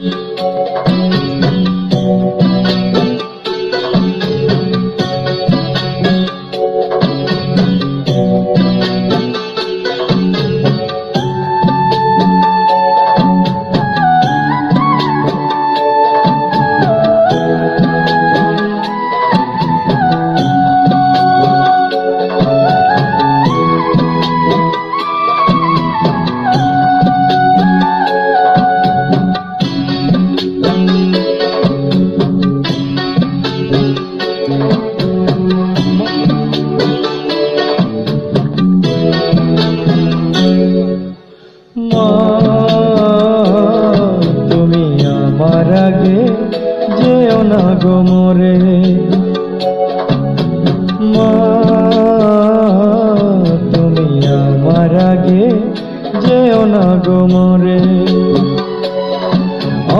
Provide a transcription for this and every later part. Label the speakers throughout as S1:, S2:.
S1: মা মা, তুমি আমার আগে যেও না গো মরে।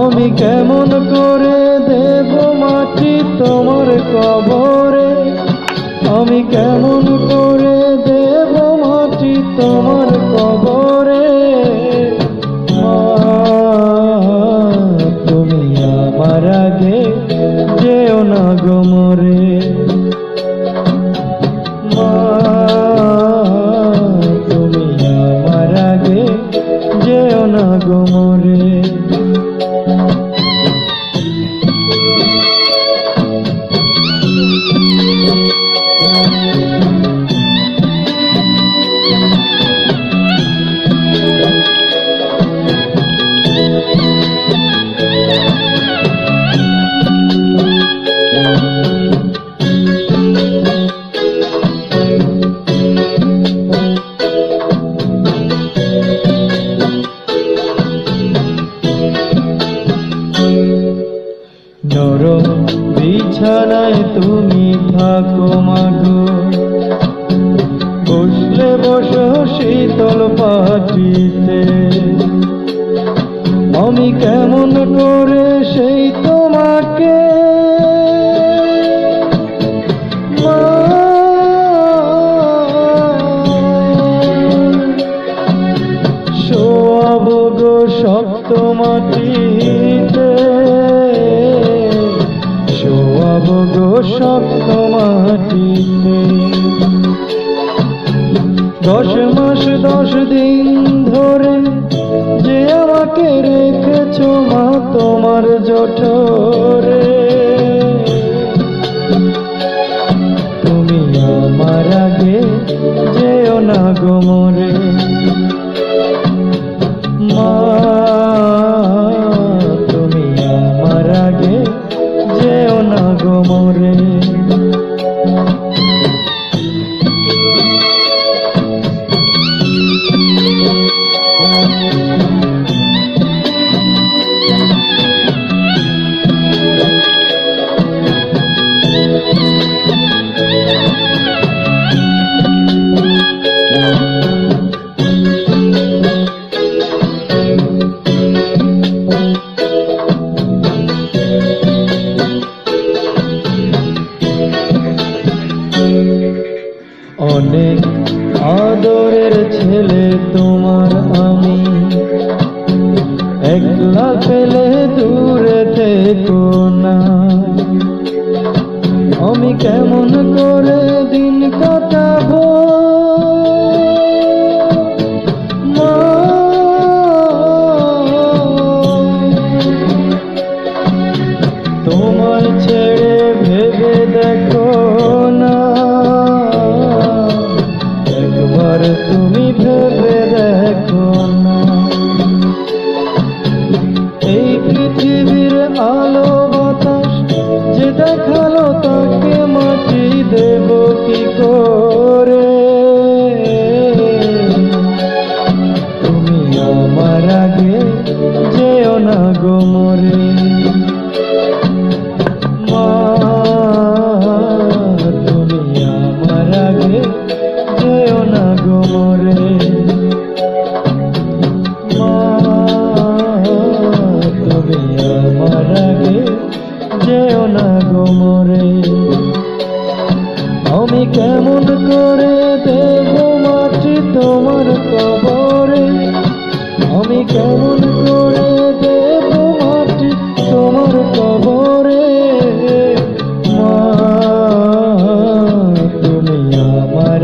S1: আমি কেমন করে দেব মাটি তোমার কবরে? আমি কেমন করে দেব মাটি তোমার কবরে? তুমি আমার আগে যেও না গো মরে। Thank you. নরম বিছানায় তুমি থাকো মাগো। বসলে বসো শীতল পাটিতে আমি কেমন করে সেই তোমাকে? শোয়াব গো শক্ত গো শক্ত মাটিতে। দশ মাস দশ দিন ধরে যে আমাকে রেখেছো মা তোমার জঠরে অনেক আদরের ছেলে তোমার আমি। একলা ফেলে দূরে থেকো না। আমি কেমন করে দিন তুমি আমার আগে যেও না গো মরে। মা, তুমি আমার আগে যেও না মা, তুমি আমার আগে যেও না গো মরে। আমি কেমন করে দেব মাটি তোমার কবরে? কেমন করে দেব মাটি তোমার কবরে? মা তুমি আমার